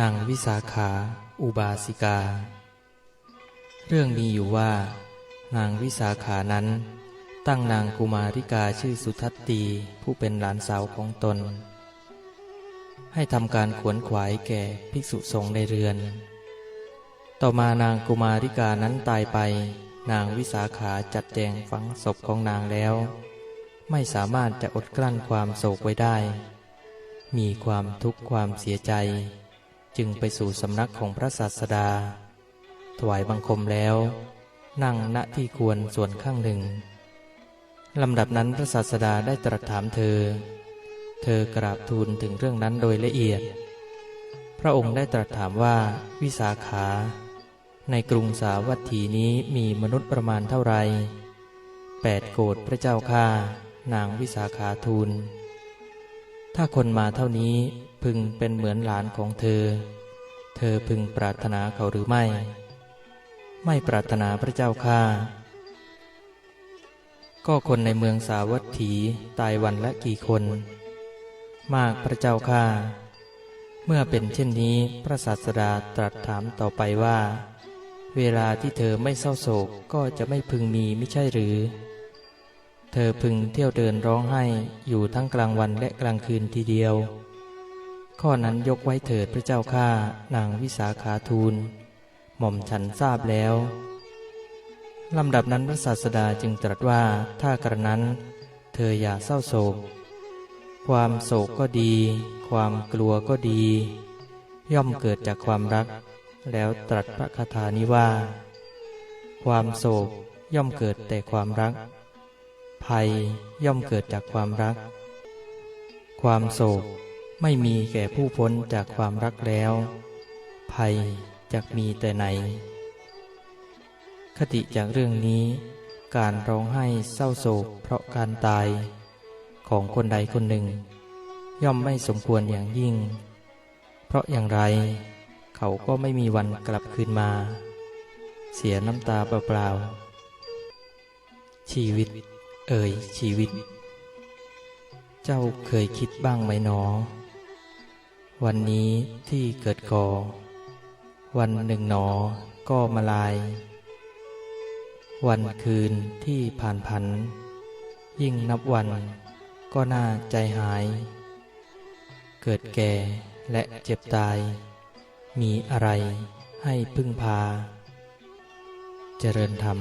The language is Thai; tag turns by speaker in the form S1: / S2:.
S1: นางวิสาขา อุบาสิกา เรื่องมีอยู่ว่า นางวิสาขานั้น ตั้งนางกุมาริกาชื่อสุทัตตีผู้เป็นหลานสาวของตน ให้ทำการขวนขวายแก่ภิกษุสงฆ์ในเรือน ต่อมานางกุมาริกานั้นตายไป นางวิสาขาจัดแจงฝังศพของนางแล้ว ไม่สามารถจะอดกลั้นความโศกไว้ได้ มีความทุกข์ความเสียใจ จึงไปสู่สำนักของพระศาสดา ถวายบังคมแล้ว นั่งณที่ควรส่วนข้างหนึ่งลำดับนั้นพระศาสดาได้ตรัสถามเธอ เธอกราบทูลถึงเรื่องนั้นโดยละเอียด พระองค์ได้ตรัสถามว่าวิสาขา ในกรุงสาวัตถีนี้มีมนุษย์ประมาณเท่าไหร่แปดโกดพระเจ้าข้านางวิสาขาทูล ถ้าคนมาเท่านี้ พึงเป็นเหมือนหลานของเธอ เธอพึงปรารถนาเขาหรือไม่ ไม่ปรารถนาพระเจ้าข้าก็คนในเมืองสาวัตถีตายวันละกี่คน มากพระเจ้าข้าเมื่อเป็นเช่นนี้พระศาสดาตรัสถามต่อไปว่า เวลาที่เธอไม่เศร้าโศกก็จะไม่พึงมีไม่ใช่หรือ เธอพึงเที่ยวเดินร้องไห้อยู่ทั้งกลางวันและกลางคืนทีเดียว ข้อนั้นยกไว้เถิดพระเจ้าข้านางวิสาขาทูล หม่อมฉันทราบแล้วลำดับนั้นพระศาสดาจึงตรัสว่าถ้ากระนั้น เธออย่าเศร้าโศก ความโศกก็ดี ความกลัวก็ดี ย่อมเกิดจากความรัก แล้วตรัสพระคาถานี้ว่า ความโศกย่อมเกิดแต่ความรัก ภัยย่อมเกิดจากความรัก ความโศก ไม่มีแก่ผู้พ้นจากความรักแล้ว ภัยจะมีแต่ไหน คติจากเรื่องนี้ การร้องไห้เศร้าโศกเพราะการตาย ของคนใดคนหนึ่ง ย่อมไม่สมควรอย่างยิ่ง เพราะอย่างไร เขาก็ไม่มีวันกลับคืนมา เสียน้ำตาเปล่าๆชีวิต เอ่ยชีวิต เจ้าเคยคิดบ้างไหมหนอ วันนี้ที่เกิดก่อ วันหนึ่งหนอก็มาลาย วันคืนที่ผ่านผัน ยิ่งนับวันก็น่าใจหาย เกิดแก่และเจ็บตาย มีอะไรให้พึ่งพา เจริญธรรม